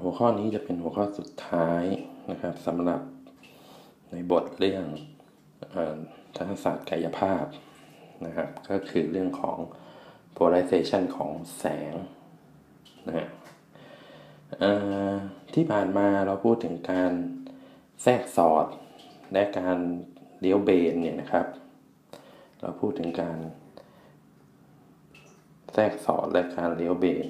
หัวข้อนี้จะเป็นหัวข้อสุดท้ายนะครับสำหรับในบทเรื่องทางศาสตร์กายภาพนะครับ ก็คือเรื่องของ polarization ของแสงนะฮะที่ผ่านมาเราพูดถึงการแทรกสอดและการเลี้ยวเบนเนี่ยนะครับ เราพูดถึงการแทรกสอดและการเลี้ยวเบน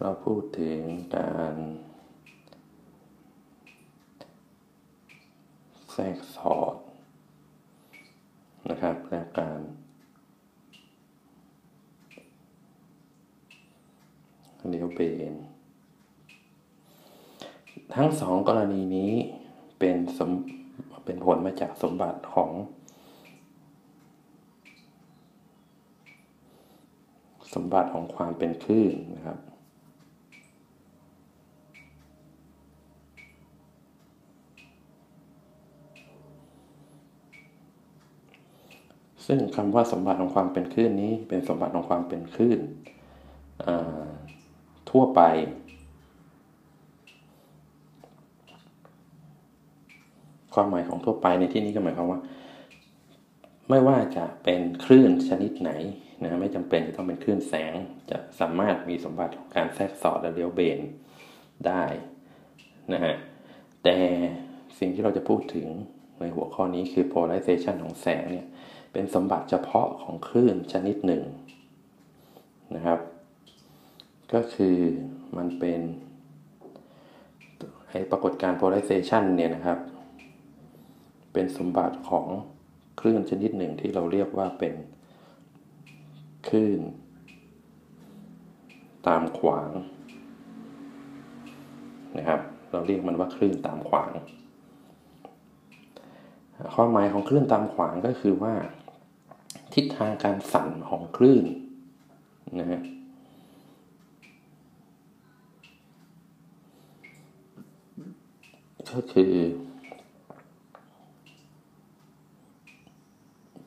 เราพูดถึงการแทรกสอดนะครับและการเลี้ยวเบนทั้งสองกรณีนี้เป็นสมเป็นผลมาจากสมบัติของสมบัติของความเป็นคลื่นนะครับ ซึ่งคำว่าสมบัติของความเป็นคลื่นนี้ เป็นสมบัติของความเป็นคลื่นทั่วไป ความหมายของทั่วไปในที่นี้ก็หมายความว่า ไม่ว่าจะเป็นคลื่นชนิดไหนนะไม่จำเป็นจะต้องเป็นคลื่นแสง จะสามารถมีสมบัติของการแทรกสอดและเลี้ยวเบนได้นะฮะแต่สิ่งที่เราจะพูดถึงในหัวข้อนี้คือ polarization ของแสงเนี่ย เป็นสมบัติเฉพาะของคลื่นชนิดหนึ่งนะครับ ก็คือมันเป็นไอปรากฏการ polarization เนี่ยนะครับ เป็นสมบัติของคลื่นชนิดหนึ่งที่เราเรียกว่าเป็นคลื่น ตามขวางนะครับ เราเรียกมันว่าคลื่นตามขวาง ความหมายของคลื่นตามขวางก็คือว่า ทิศทางการสั่นของคลื่นนะฮะก็คือ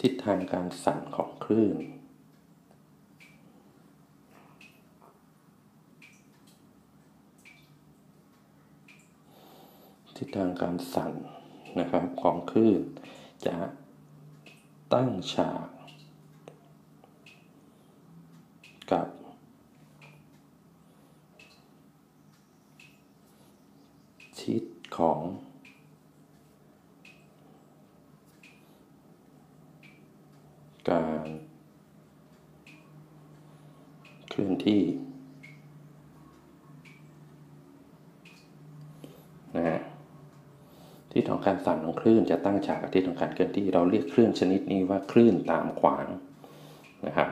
ทิศทางการสั่นของคลื่นทิศทางการสั่นนะครับของคลื่นจะตั้งฉาก กับ ทิศของการ เคลื่อนที่นะฮะที่ของการสั่นของคลื่นจะตั้งฉากกับที่ของการเคลื่อนที่เราเรียกคลื่นชนิดนี้ว่าคลื่นตามขวางนะครับ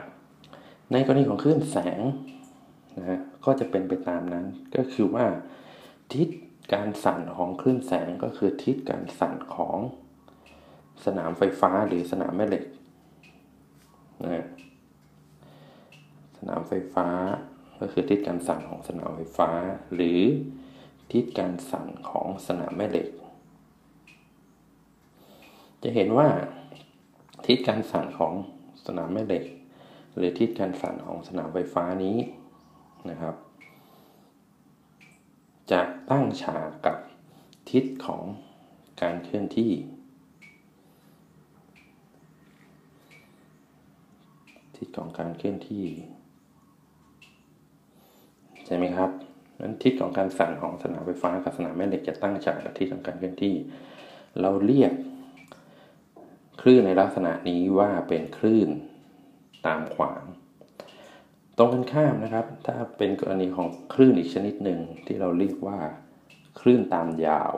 ในกรณีของคลื่นแสงนะฮะก็จะเป็นไปตามนั้นก็คือว่า ทิศการสั่นของคลื่นแสงก็คือทิศการสั่นของสนามไฟฟ้าหรือสนามแม่เหล็กนะ สนามไฟฟ้า ก็คือทิศการสั่นของสนามไฟฟ้า หรือทิศการสั่นของสนามแม่เหล็ก จะเห็นว่าทิศการสั่นของสนามแม่เหล็ก หรือทิศการสั่นของสนามไฟฟ้านี้นะครับ จะตั้งฉากกับทิศของการเคลื่อนที่ ทิศของการเคลื่อนที่ ใช่ไหมครับนั้นทิศของการสั่นของสนามไฟฟ้ากับสนามแม่เหล็กจะตั้งฉากกับทิศของการเคลื่อนที่ เราเรียก คลื่นในลักษณะนี้ว่าเป็นคลื่นตามขวาง ตรงกันข้ามนะครับ ถ้าเป็นกรณีของคลื่นอีกชนิดหนึ่งที่เราเรียกว่า คลื่นตามยาว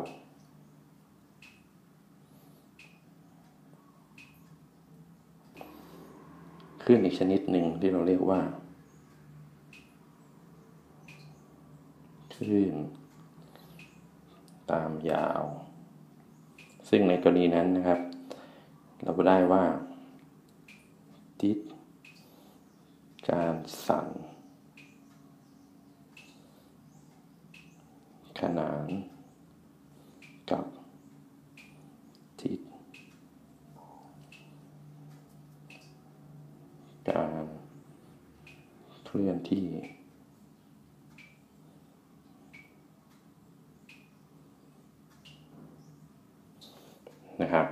คลื่นอีกชนิดหนึ่งที่เราเรียกว่า คลื่น ตามยาว ซึ่งในกรณีนั้นนะครับ เราก็ได้ว่า ทิศการสั่น ขนาน กับ ทิศการเคลื่อนที่ นะครับ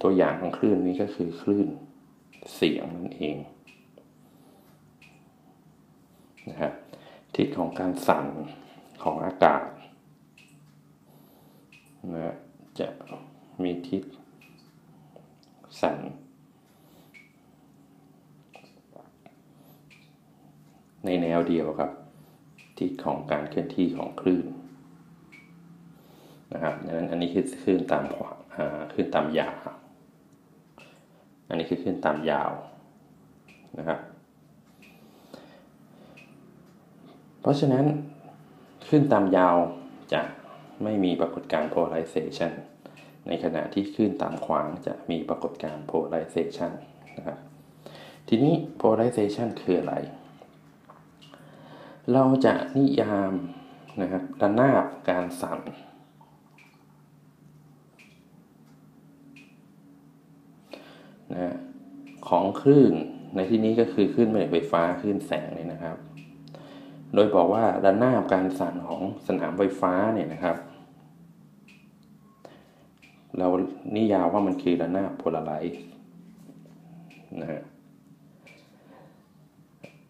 ตัว อย่างของคลื่นนี้ก็คือคลื่นเสียงนั่นเองนะครับทิศของการสั่นของอากาศนะจะมีทิศสั่นในแนวเดียวครับ ทิศของการเคลื่อนที่ของคลื่นนะครับดังนั้นอันนี้คือคลื่นตามขวาคลื่นตามยาว อันนี้คือคลื่นตามยาวนะครับ เพราะฉะนั้นคลื่นตามยาวจะไม่มีปรากฏการ polarization ในขณะที่คลื่นตามขวางจะมีปรากฏการ polarization นะครับทีนี้ polarization คืออะไร เราจะนิยามนะครับระนาบการสั่น นะของคลื่นในที่นี้ก็คือคลื่นแม่เหล็กไฟฟ้าคลื่นแสงเนี่ยนะครับ โดยบอกว่าระนาบการสั่นของสนามไฟฟ้าเนี่ยนะครับ เรานิยามว่ามันคือระนาบโพลาไรซ์นะฮะ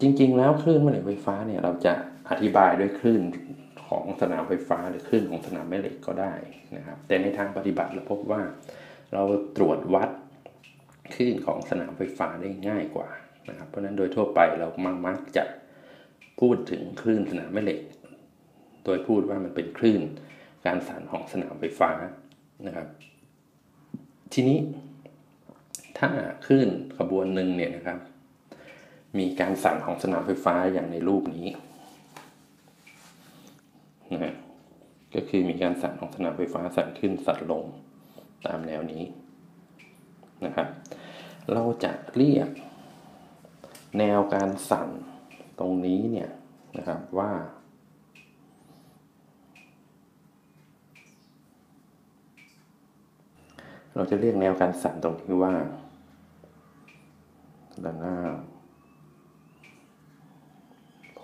จริงๆ แล้วคลื่นแม่เหล็กไฟฟ้าเนี่ยเราจะอธิบายด้วยคลื่นของสนามไฟฟ้าหรือคลื่นของสนามแม่เหล็กก็ได้นะครับ แต่ในทางปฏิบัติเราพบว่า เราตรวจวัด คลื่นของสนามไฟฟ้าได้ง่ายกว่านะครับเพราะนั้นโดยทั่วไปเรามักจะพูดถึงคลื่นสนามแม่เหล็ก โดยพูดว่ามันเป็นคลื่นการสั่นของสนามไฟฟ้านะครับ ทีนี้ถ้าคลื่นขบวนหนึ่งเนี่ยนะครับ มีการสั่นของสนามไฟฟ้าอย่างในรูปนี้นะฮะก็คือมีการสั่นของสนามไฟฟ้าสั่นขึ้นสั่นลงตามแนวนี้นะครับ เราจะเรียกแนวการสั่นตรงนี้เนี่ยนะครับว่า เราจะเรียกแนวการสั่นตรงนี้ว่าด้านหน้าโพ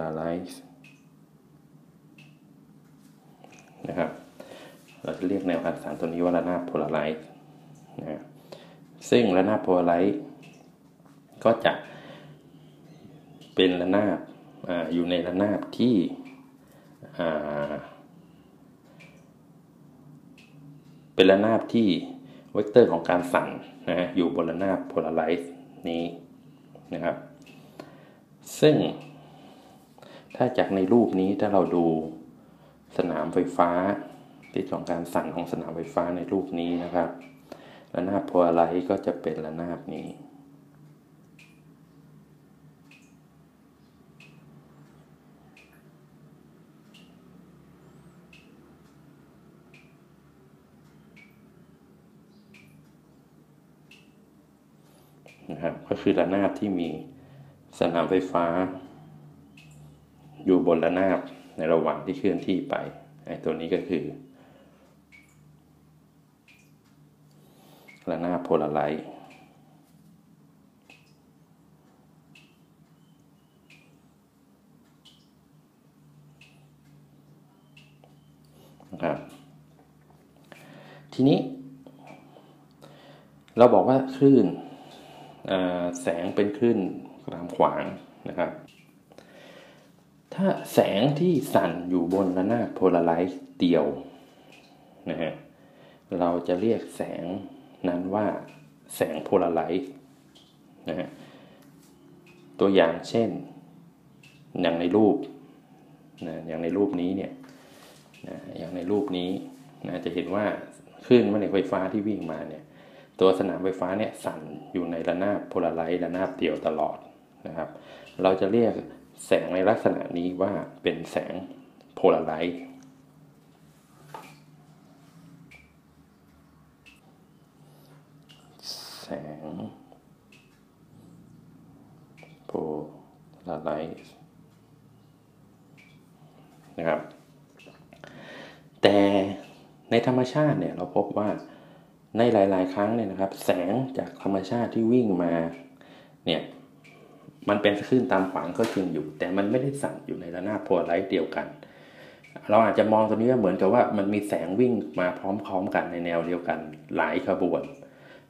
ลาไลท์นะครับ เราจะเรียกแนวการสั่นตัวนี้ว่าระนาบโพลาไรซ์ นะซึ่งระนาบโพลาไรซ์ก็จะเป็นระนาบออยู่ในระนาบที่เป็นระนาบที่เวกเตอร์ของการสั่นนะอยู่บนระนาบโพลาไรซ์นี้นะครับ ซึ่งถ้าจากในรูปนี้ถ้าเราดูสนามไฟฟ้าทิศของการสั่นของสนามไฟฟ้าในรูปนี้นะครับ ระนาบโพลาไรก็จะเป็นระนาบนี้ นะครับก็คือระนาบที่มีสนามไฟฟ้า อยู่บนระนาบในระหว่างที่เคลื่อนที่ไปไอ้ตัวนี้ก็คือ ระนาบโพลาไรซ์นะครับทีนี้ เราบอกว่าคลื่นแสงเป็นคลื่นตามขวางนะครับ ถ้าแสงที่สั่นอยู่บนระนาบโพลาไรซ์เดียวนะฮะเราจะเรียกแสง นั้นว่าแสงโพลาไรซ์นะฮะตัวอย่างเช่นอย่างในรูปนะอย่างในรูปนี้เนี่ยนะอย่างในรูปนี้นะจะเห็นว่าคลื่นแม่เหล็กไฟฟ้าที่วิ่งมาเนี่ยตัวสนามไฟฟ้าเนี่ยสั่นอยู่ในระนาบโพลาไรซ์ระนาบเดียวตลอดนะครับ เราจะเรียกแสงในลักษณะนี้ว่าเป็นแสงโพลาไรซ์แส งโพลาไรซ์นะครับ แต่ในธรรมชาติเนี่ยเราพบว่าในหลาย ๆ ครั้งเนี่ยนะครับ แสงจากธรรมชาติที่วิ่งมาเนี่ยมันเป็นคลื่นตามขวางก็จริงอยู่ แต่มันไม่ได้สั่นอยู่ในระนาบโพลาไรซ์เดียวกัน เราอาจจะมองตรงนี้ว่าเหมือนกับว่ามันมีแสงวิ่งมาพร้อมๆกันในแนวเดียวกันหลายขบวน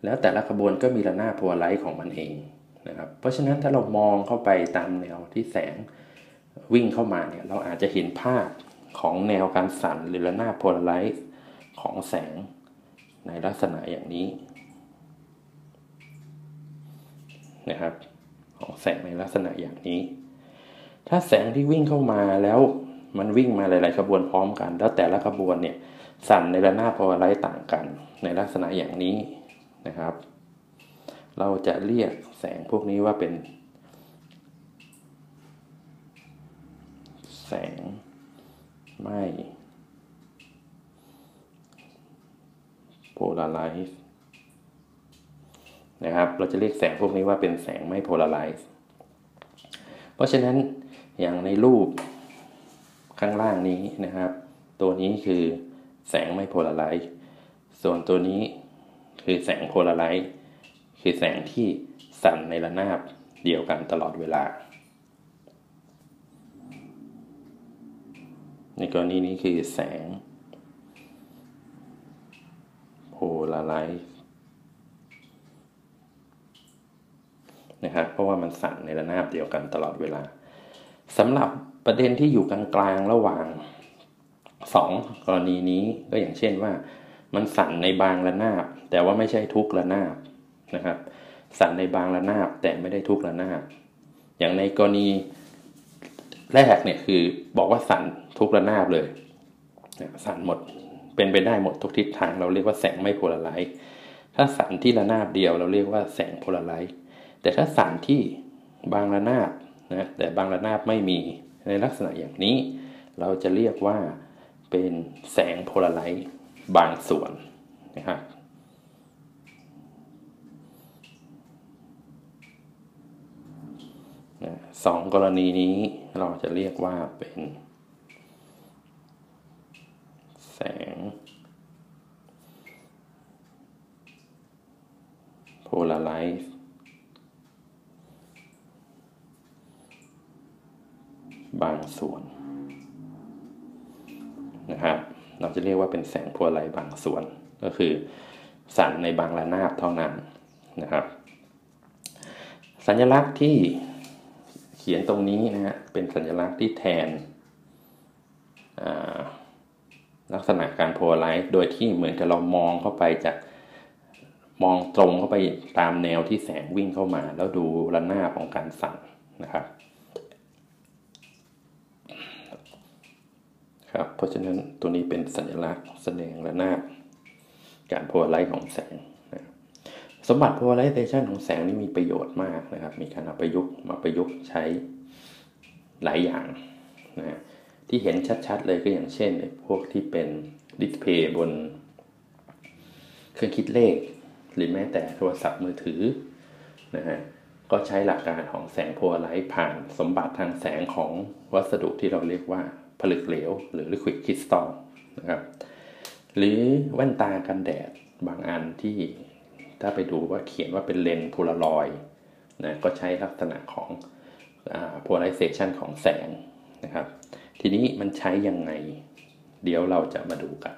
แล้วแต่ละขบวนก็มีระนาบโพลาไรซ์ของมันเองนะครับ เพราะฉะนั้นถ้าเรามองเข้าไปตามแนวที่แสงวิ่งเข้ามาเนี่ยเราอาจจะเห็นภาพของแนวการสั่นหรือระนาบโพลาไรซ์ของแสงในลักษณะอย่างนี้นะครับของแสงในลักษณะอย่างนี้ ถ้าแสงที่วิ่งเข้ามาแล้วมันวิ่งมาหลายๆขบวนพร้อมกัน แล้วแต่ละขบวนเนี่ยสั่นในระนาบโพลาไรซ์ต่างกันในลักษณะอย่างนี้ นะครับ เราจะเรียกแสงพวกนี้ว่าเป็น แสงไม่โพลาไรซ์นะครับ เราจะเรียกแสงพวกนี้ว่าเป็นแสงไม่โพลาไรซ์เพราะฉะนั้นอย่างในรูปข้างล่างนี้นะครับ ตัวนี้คือแสงไม่โพลาไรซ์ส่วนตัวนี้ คือแสงโพลาไรซ์คือแสงที่สั่นในระนาบเดียวกันตลอดเวลา ในกรณีนี้คือแสงโพลาไรซ์นะครับเพราะว่ามันสั่นในระนาบเดียวกันตลอดเวลาสำหรับประเด็นที่อยู่กลางๆระหว่างสองกรณีนี้ก็อย่างเช่นว่า มันสั่นในบางระนาบ แต่ว่าไม่ใช่ทุกระนาบนะครับ สั่นในบางระนาบแต่ไม่ได้ทุกระนาบ อย่างในกรณีแรกเนี่ยคือบอกว่าสั่นทุกระนาบเลย สั่นหมดเป็นไปได้หมดทุกทิศทางเราเรียกว่าแสงไม่โพลาไรซ์ถ้าสั่นที่ระนาบเดียวเราเรียกว่าแสงโพลาไรซ์แต่ถ้าสั่นที่บางระนาบนะแต่บางระนาบไม่มีในลักษณะอย่างนี้ เราจะเรียกว่าเป็นแสงโพลาไรซ์ บางส่วนนะฮะสองกรณีนี้เราจะเรียกว่าเป็น แสงโพลาไรซ์บางส่วนนะครับ เรียกว่าเป็นแสงพัวไหลบางส่วน ก็คือสั่นในบางระนาบเท่านั้นนะครับ สัญลักษณ์ที่เขียนตรงนี้นะฮะเป็นสัญลักษณ์ที่แทนลักษณะการโพลไลท์โดยที่เหมือนกับเรามองเข้าไปจากมองตรงเข้าไปตามแนวที่แสงวิ่งเข้ามา แล้วดูระนาบของการสั่นนะครับค รับเพราะฉะนั้นตัวนี้เป็นสัญลักษณ์แสดงระนาบการโพลาไรซ์ของแสงนะสมบัติโพลาไรเซชันของแสงนี่มีประโยชน์มากนะครับ มีการเอาประยุกต์มาประยุกต์ใช้หลายอย่างนะที่เห็นชัดๆเลยก็อย่างเช่นพวกที่เป็นดิสเพย์บนเครื่องคิดเลข หรือแม้แต่โทรศัพท์มือถือนะฮะก็ใช้หลักการของแสงโพลาไรซ์ผ่านสมบัติทางแสงของวัสดุที่เราเรียกว่า ผลึกเหลว หรือ liquid crystal นะครับ หรือแว่นตากันแดดบางอันที่ถ้าไปดูว่าเขียนว่าเป็นเลนส์โพลารอยนะก็ใช้ลักษณะของ polarization ของแสงนะครับ ทีนี้มันใช้ยังไง เดี๋ยวเราจะมาดูกัน